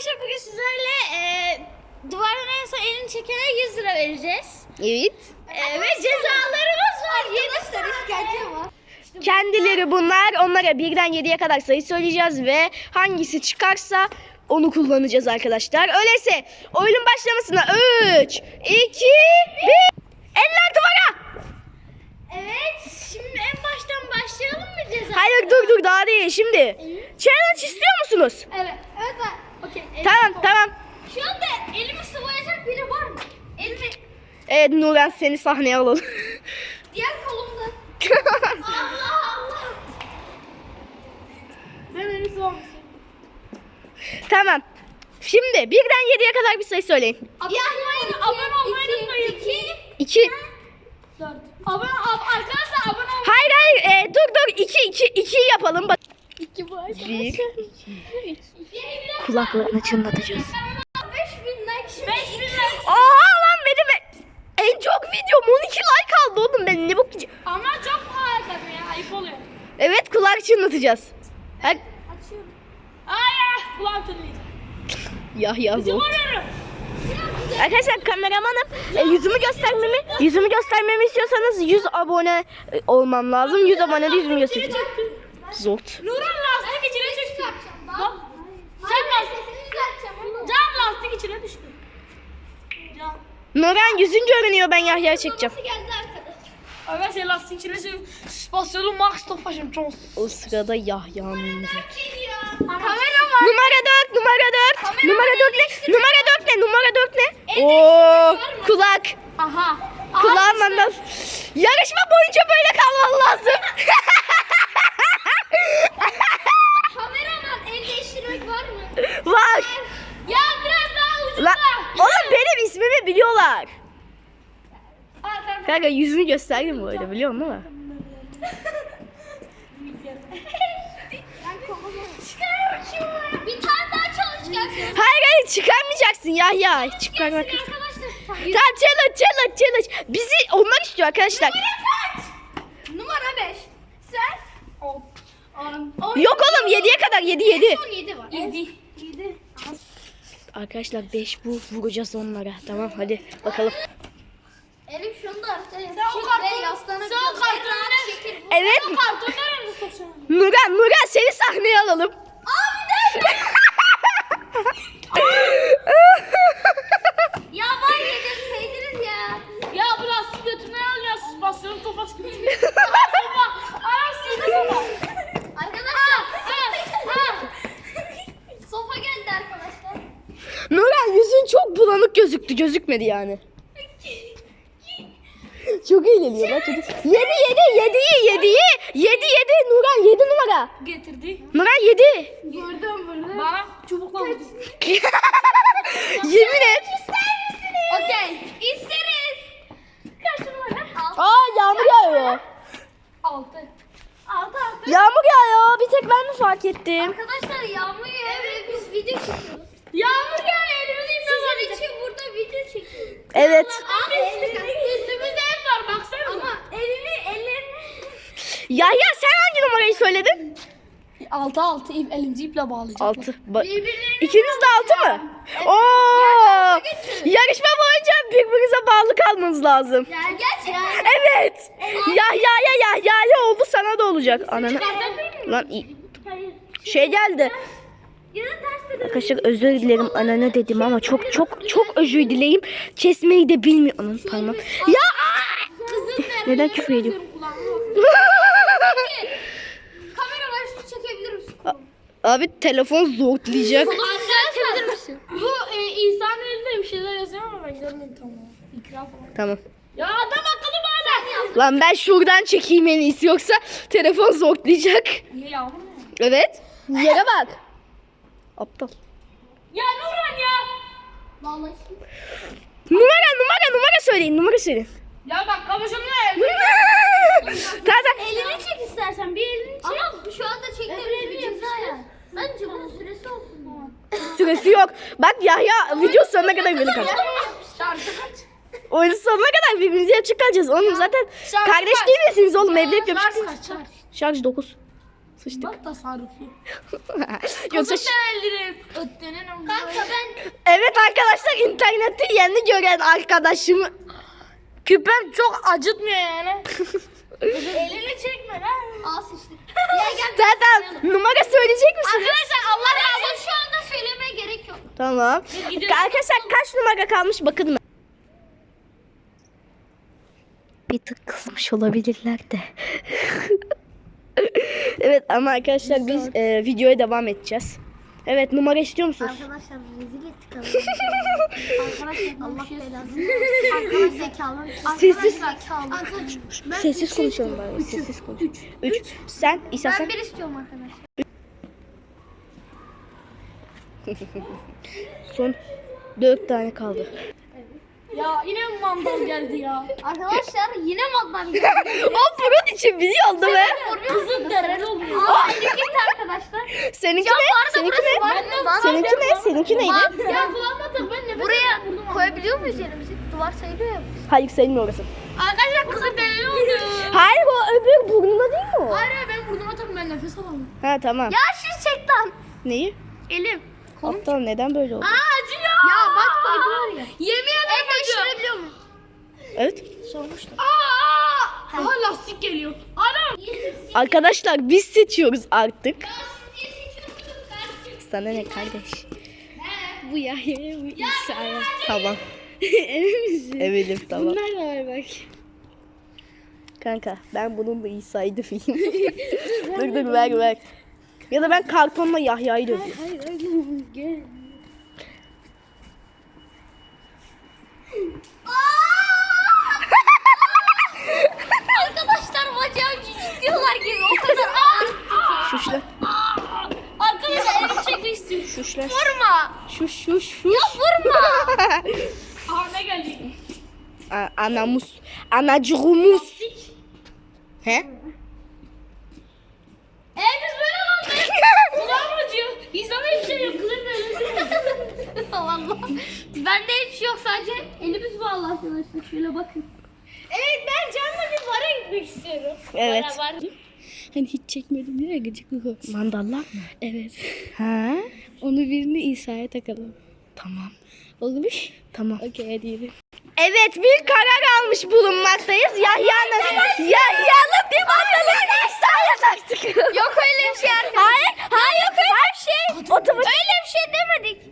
Arkadaşlar bugün sizlerle e, duvarın en son elini çekene 100 lira vereceğiz. Evet. E, ve cezalarımız var. Arkadaşlar işkence var. Kendileri bunlar. Onlara birden 7'ye kadar sayı söyleyeceğiz ve hangisi çıkarsa onu kullanacağız arkadaşlar. Öyleyse oyunun başlamasına 3, 2, 1. Eller duvara. Evet şimdi en baştan başlayalım mı ceza? Hayır dur dur daha değil şimdi. Challenge istiyor musunuz? Evet. Evet. Okey. Tamam koy. tamam. Şu anda elimi sıvayacak biri var mı? Elimi Evet Nuran seni sahneye alalım. diğer kolumda. Allah Allah. Ben elimi sıvamışım. tamam. Şimdi birden 7'ye kadar bir sayı söyleyin. Ya abone olmayı unutmayın. 2 2 4 Abone ab, arkadaşlar abone olmayı Hayır hayır e, dur dur 2 2 2 yapalım bak. 2 bu arkadaşlar. Bir. Kulaklarını çınlatacağız. 5000 like 5000 like. Oha lan benim en çok videom 12 like aldı oğlum ben ne bok yiyeceğim. Ama çok harika ya ayıp oluyor. Evet kulak çınlatacağız. Ha, Açıyorum. Hayır kulağım tınlayacak. ya ya zor. Arkadaşlar kameramanım e, yüzümü göstermemi yüzümü göstermemi istiyorsanız 100 abone olmam lazım. 100 abone de yüzümü göstereceğim. Zor. Nurhan lastik içine düştü. Bak. Can lastik. Can lastik içine düştü. Can. Nuran yüzün görünüyor ben Yahya'ya çekeceğim. geldi arkadaş. Arkadaşlar lastik içine düştü. Spasyonu Max Tofaş'ım çok. O sırada Yahya'nın Kameraman. Numara 4, numara 4. Kameraman Numara 4 ne? Numara 4 ne? Numara 4 ne? Oo, var kulak. Aha. Kulağım mandal. Yarışma boyunca böyle kalman lazım. Kameraman el değiştirmek var mı? Var. Ya biraz daha ucunda. La, oğlum benim ismimi biliyorlar. Kanka yüzünü gösterdim bu arada biliyor musun? Çıkar Bir tane daha çalışkan. Hayır hayır çıkarmayacaksın Yahya. Çıkarmak. Arkadaşlar. Tamam challenge challenge challenge. Bizi onlar istiyor arkadaşlar. Numara 5. Sen? 10. Yok oğlum 7'ye kadar 7 7. 17 var. 7. 7. Arkadaşlar 5 bu vuracağız onlara. Tamam hadi bakalım. Elif şunu da arkaya Sen o kartonu, sen o kartonu Evet O kartonu sokacaksın? Nuran Nuran seni sahneye alalım. Ya var yedirseydiniz ya. Ya bu lastik götürmeye al ya spasyonu tofaş gibi. Soba. Aa sizde soba. Arkadaşlar. Ha. Sofa geldi arkadaşlar. Nuran yüzün çok bulanık gözüktü. Gözükmedi yani. Çok eğleniyor lan çocuk. 7 7 7'yi 7'yi 7 7 Nuran 7 numara. Getirdi. Nuran 7. Gördüm bunu. Bana çubukla vurdu. Yemin et. Okey. İsteriz. Kaç numara? Aa yağmur yağıyor. 6. 6 6. Yağmur yağıyor. Bir tek ben mi fark ettim? Arkadaşlar yağmur yağıyor biz video çekiyoruz. Yağmur yağıyor elimizi Sizin için burada video çekiyoruz. Evet. Abi Üstümüzde ev var baksana. Ama elini ellerini Yahya sen hangi numarayı söyledin? 6 6 ip elimizi iple bağlayacak. 6. birbirlerine İkiniz de 6 mı? Oo! Yarışma boyunca birbirinize bağlı kalmanız lazım. Ya geç ya. Evet. Yahya'ya Yahya'ya oldu sana da olacak. Ananı. Lan iyi. Şey geldi. Arkadaşlar özür dilerim ananı dedim ama çok çok çok özür dileyim. Kesmeyi de bilmiyor. Anam parmağım. Ya! Neden küfür ediyorum? Çekebilir misin? Abi telefon zorlayacak. Misin? Bu e, İsa'nın elinde bir şeyler yazıyor ama ben görmedim tam olarak. İkra falan. Tamam. Ya adam akıllı bana. Lan ben şuradan çekeyim en iyisi yoksa telefon zorlayacak. Niye yağmur mu? Evet. Yere bak. Aptal. Ya Nurhan ya. Vallahi. Numara numara numara söyleyin numara söyleyin. Ya bak kamışımla elde. Zaten Elini çek istersen bir elini çek. Ama şu anda çektiğimiz bir ceza ya. Bence bunun süresi olsun. süresi yok. Bak Yahya video sonuna kadar böyle kalacak. Şarjı kaç? Oyun sonuna kadar birbirimize açık kalacağız. Oğlum zaten Şarj kardeş kaç? değil misiniz oğlum? Evde hep Şarj yapıştık. kaç şarj? Şarj 9. Sıçtık. Bak tasarrufi. Yoksa Kanka ben Evet arkadaşlar internette yeni gören arkadaşım. Küpem çok acıtmıyor yani. elini çekme lan. Al gel. Zaten numara söyleyecek misiniz? Arkadaşlar Allah razı olsun. Şu anda söylemeye gerek yok. Tamam. Arkadaşlar kaç numara kalmış bakın. Bir tık kızmış olabilirler de. evet ama arkadaşlar biz e, videoya devam edeceğiz. Evet numara istiyor musunuz? Arkadaşlar rezil ettik Arkadaşlar Allah belasını. Arkadaş zekalı. Sessiz. zekalı. Arkadaş Sessiz konuşalım bari. Sessiz konuş. 3. Sen İsa ben sen. bir istiyorum arkadaşlar. Son 4 tane kaldı. Ya yine mandal geldi ya. Arkadaşlar yine maddan o bunun için biliyordu be. Kızın dereli oluyor. Aa gitti arkadaşlar. Seninki ne? Seninki ne? Seninki ne? Seninki neydi? Ya kulağıma tak ben nefes Buraya koyabiliyor muyuz elimizi? Duvar sayılıyor ya. Hayır sayılmıyor orası. Arkadaşlar kızın dereli oluyor. Hayır o öbür burnunda değil mi o? Hayır ben burnuma takın ben nefes alamam. Ha tamam. Ya şu çek lan. Neyi? Elim. Aptal neden böyle oldu? Aa acıyor. Ya bak koydular ya. Yemin ederim El acıyor. değiştirebiliyor muyum? Evet. Sormuştum. Aa, aha lastik geliyor. Ana. Arkadaşlar biz seçiyoruz artık. Sana ne kardeş? Bu ya bu İsa'ya. Tamam. Emin misin? Eminim tamam. Bunlar da var bak. Kanka ben bununla İsa'yı döveyim. dur dur ver ver. Ya da ben kartonla Yahya'yı döveyim. Hayır hayır gel. Arkadaşlar bacağım cicik diyorlar gibi o kadar. Aa! Şuşla. Arkadaşlar elim çekmek Şuşla. Vurma. Şuş şuş şuş. Ya vurma. Aa ne gelecek? A- Anamus. Anacığımız. He? Ee biz böyle kaldık. Kulağım acıyor. İnsana hiçbir şey yok. Kızın dereli. Allah. Bende hiçbir şey yok sadece elimiz bağlı arkadaşlar. Şöyle bakın. Evet ben canlı bir bara gitmek istiyorum. Evet. Bara var. Hani hiç çekmedim diye gıcıklık olsun. Mandallar mı? Evet. Ha? Onu birini İsa'ya takalım. Tamam. Olur mu? Tamam. Okey hadi yürü. Evet bir karar almış bulunmaktayız. Yahya'nın Yahya'nın bir mandalını İsa'ya taktık. Yok öyle bir şey arkadaşlar. Hayır, hayır yok öyle bir şey. Öyle bir şey demedik.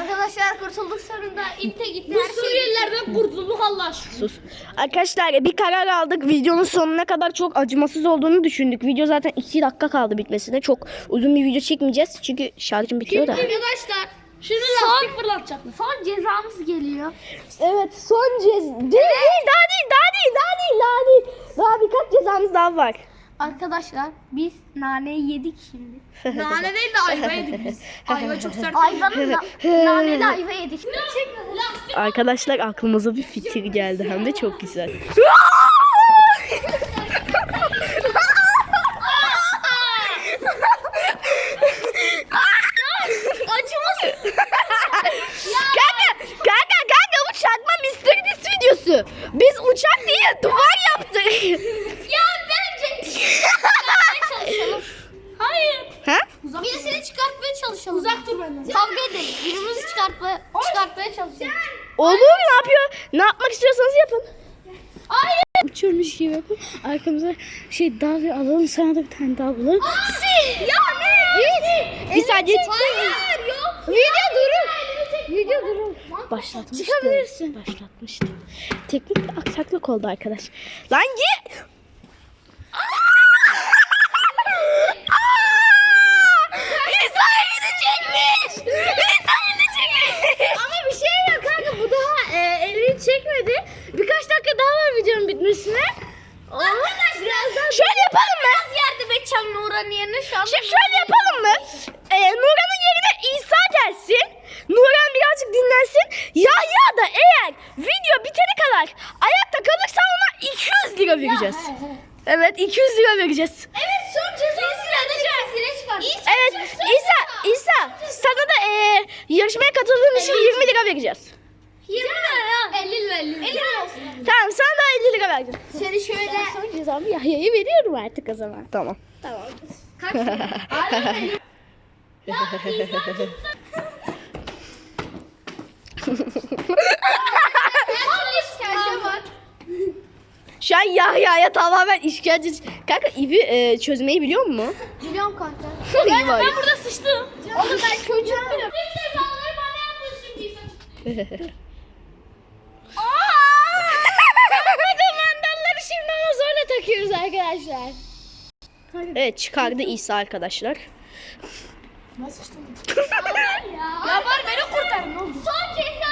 Arkadaşlar kurtulduk sonunda. İpte gitti Bu şey. Suriyelilerden kurtulduk Allah aşkına. Sus. Arkadaşlar bir karar aldık. Videonun sonuna kadar çok acımasız olduğunu düşündük. Video zaten 2 dakika kaldı bitmesine. Çok uzun bir video çekmeyeceğiz. Çünkü şarjım bitiyor da. Arkadaşlar Şimdi lastik fırlatacaklar. son cezamız geliyor. Evet son cez... Değil, değil, daha değil, daha değil, daha değil, daha değil. Daha birkaç cezamız daha var. Arkadaşlar biz naneyi yedik şimdi. Nane değil de ayva yedik biz. Ayva çok sert. Ayvanın na naneli ayva yedik. Arkadaşlar aklımıza bir fikir geldi. Hem de çok güzel. Biz uçak diye duvar yaptık. ya. Hayır. ha? Birisini çıkartmaya çalışalım. Uzak dur benden. Kavga edelim. Birimizi çıkartmaya, çıkartmaya çalışalım. Olur ne yapıyor? Ne yapmak istiyorsanız yapın. Hayır. Uçuyormuş gibi yapıp arkamıza şey ve alalım sana da bir tane daha bulalım. Sil. Ya ne? Bir saniye. Hayır yok. Video durun. Video durun. Başlatmıştım. Çıkabilirsin. Başlatmıştım. Teknik bir aksaklık oldu arkadaş. Lan git. İnsan gidecekmiş. Ama bir şey yok kanka bu daha e, elini çekmedi. Birkaç dakika daha var videonun bitmesine. Arkadaşlar birazdan Şöyle yapalım mı? biraz yardım edeceğim Nuran'ın yerine şu an. Şimdi şöyle yapalım mı? Ee, Nuran'ın yerine İsa gelsin. Nuran birazcık dinlensin. Yahya da eğer video bitene kadar ayakta kalırsa ona 200 lira vereceğiz. Evet 200 lira vereceğiz. e, yarışmaya katıldığın için 20 lira vereceğiz. 20 lira. 50 lira. 50 lira olsun. Tamam sana da 50 lira vereceğim. Seni şöyle. Son cezamı Yahya'ya veriyorum artık o zaman. Tamam. Tamam. Kaç lira? Harbi. Şu an Yahya'ya tamamen işkence. Kanka ipi e, çözmeyi biliyor musun? Biliyorum kanka. Var. Ben burada sıçtım. Oğlum ben çocuğum bile. Tüm cezaları bana yaptın şimdi. Mandalları şimdi zorla takıyoruz arkadaşlar. Evet çıkardı İsa arkadaşlar. Ya bari beni kurtarın oldu? Son kez